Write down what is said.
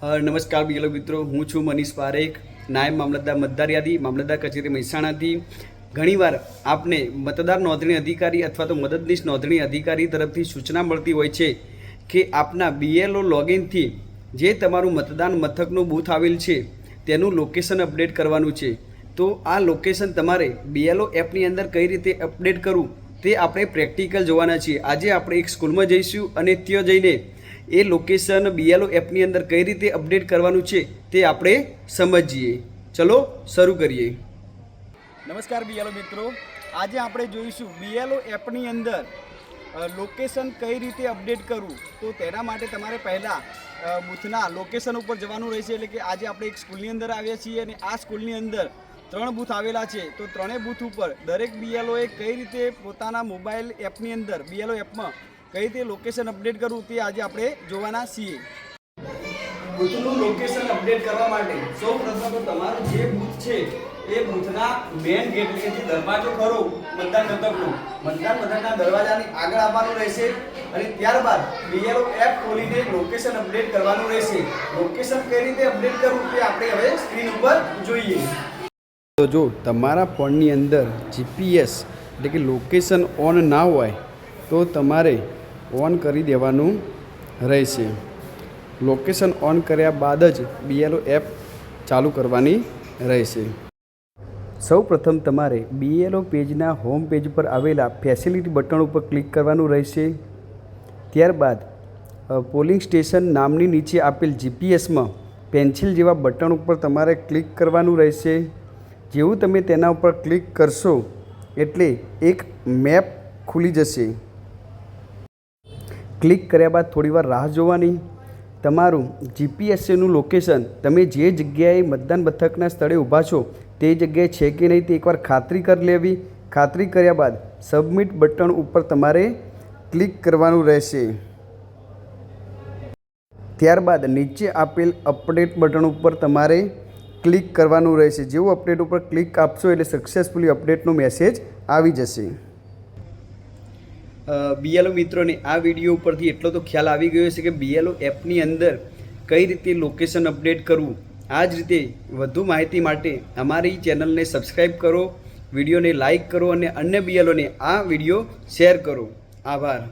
નમસ્કાર બીએલો મિત્રો, હું છું મનીષ પારેખ, નાયબ મામલતદાર મતદાર યાદી મામલતદાર કચેરી મહેસાણાથી. ઘણીવાર આપને મતદાર નોંધણી અધિકારી અથવા તો મદદનીશ નોંધણી અધિકારી તરફથી સૂચના મળતી હોય છે કે આપના બીએલઓ લોગિનથી જે તમારું મતદાન મથકનું બૂથ આવેલ છે, તેનું લોકેશન અપડેટ કરવાનું છે. તો આ લોકેશન તમારે બીએલઓ એપની અંદર કઈ રીતે અપડેટ કરવું, તે આપણે પ્રેક્ટિકલ જોવાના છીએ. આજે આપણે એક સ્કૂલમાં જઈશું અને ત્યાં જઈને એ લોકેશન બીએલઓ એપની અંદર કઈ રીતે અપડેટ કરવાનું છે તે આપણે સમજીએ. ચલો, શરૂ કરીએ. નમસ્કાર બીએલઓ મિત્રો. આજે આપણે જોઈશું બીએલઓ એપની અંદર લોકેશન કઈ રીતે અપડેટ કરવું. તો તેના માટે તમારે પહેલાં બૂથના લોકેશન ઉપર જવાનું રહેશે. એટલે કે આજે આપણે એક સ્કૂલની અંદર આવ્યા છીએ અને આ સ્કૂલની અંદર ત્રણ બૂથ આવેલા છે. તો ત્રણેય બૂથ ઉપર દરેક બીએલઓએ કઈ રીતે પોતાના મોબાઈલ એપની અંદર બીએલઓ એપમાં કઈ રીતે લોકેશન અપડેટ કરવું તે આજે આપણે જોવાના છીએ. બૂથનું લોકેશન અપડેટ કરવા માટે સૌ પ્રથમ તો તમારું જે બૂથ છે એ બૂથના મેઇન ગેટ એટલે કે જે દરવાજો ખરો મતદાન મથકનો. મતદાન મથકના દરવાજાની આગળ આવવાનું રહેશે અને ત્યારબાદ બીએલઓ એપ ખોલીને લોકેશન અપડેટ કરવાનું રહેશે. લોકેશન કઈ રીતે અપડેટ કરવું તે આપણે હવે સ્ક્રીન ઉપર જોઈએ. તો જો તમારા ફોનની અંદર જીપીએસ એટલે કે લોકેશન ઓન ના હોય તો તમારે ઓન કરી દેવાનું રહેશે. લોકેશન ઓન કર્યા બાદ જ બીએલઓ એપ ચાલુ કરવાની રહેશે. સૌ પ્રથમ તમારે બીએલઓ પેજના હોમ પેજ પર આવેલા ફેસિલિટી બટન ઉપર ક્લિક કરવાનું રહેશે. ત્યારબાદ પોલિંગ સ્ટેશન નામની નીચે આપેલ જીપીએસમાં પેન્સિલ જેવા બટન ઉપર તમારે ક્લિક કરવાનું રહેશે. જેવું તમે તેના ઉપર ક્લિક કરશો, એટલે એક મેપ ખુલી જશે. ક્લિક કર્યા બાદ થોડીવાર રાહ જોવાની. તમારું જીપીએસસીનું લોકેશન, તમે જે જગ્યાએ મતદાન મથકના સ્થળે ઊભા છો, તે જગ્યાએ છે કે નહીં તે એકવાર ખાતરી કરી લેવી. ખાતરી કર્યા બાદ સબમિટ બટન ઉપર તમારે ક્લિક કરવાનું રહેશે. ત્યારબાદ નીચે આપેલ અપડેટ બટન ઉપર તમારે ક્લિક કરવાનું રહેશે. જેવું અપડેટ ઉપર ક્લિક આપશો એટલે સક્સેસફુલી અપડેટનો મેસેજ આવી જશે. બીએલઓ મિત્રોને આ વીડિયો ઉપરથી એટલો તો ખ્યાલ આવી ગયો છે કે બીએલઓ એપની અંદર કઈ રીતે લોકેશન અપડેટ કરવું આ જ રીતે વધુ માહિતી માટે અમારી ચેનલને સબસ્ક્રાઈબ કરો, વિડીયોને લાઈક કરો અને અન્ય બીએલઓને આ વીડિયો શેર કરો. આભાર.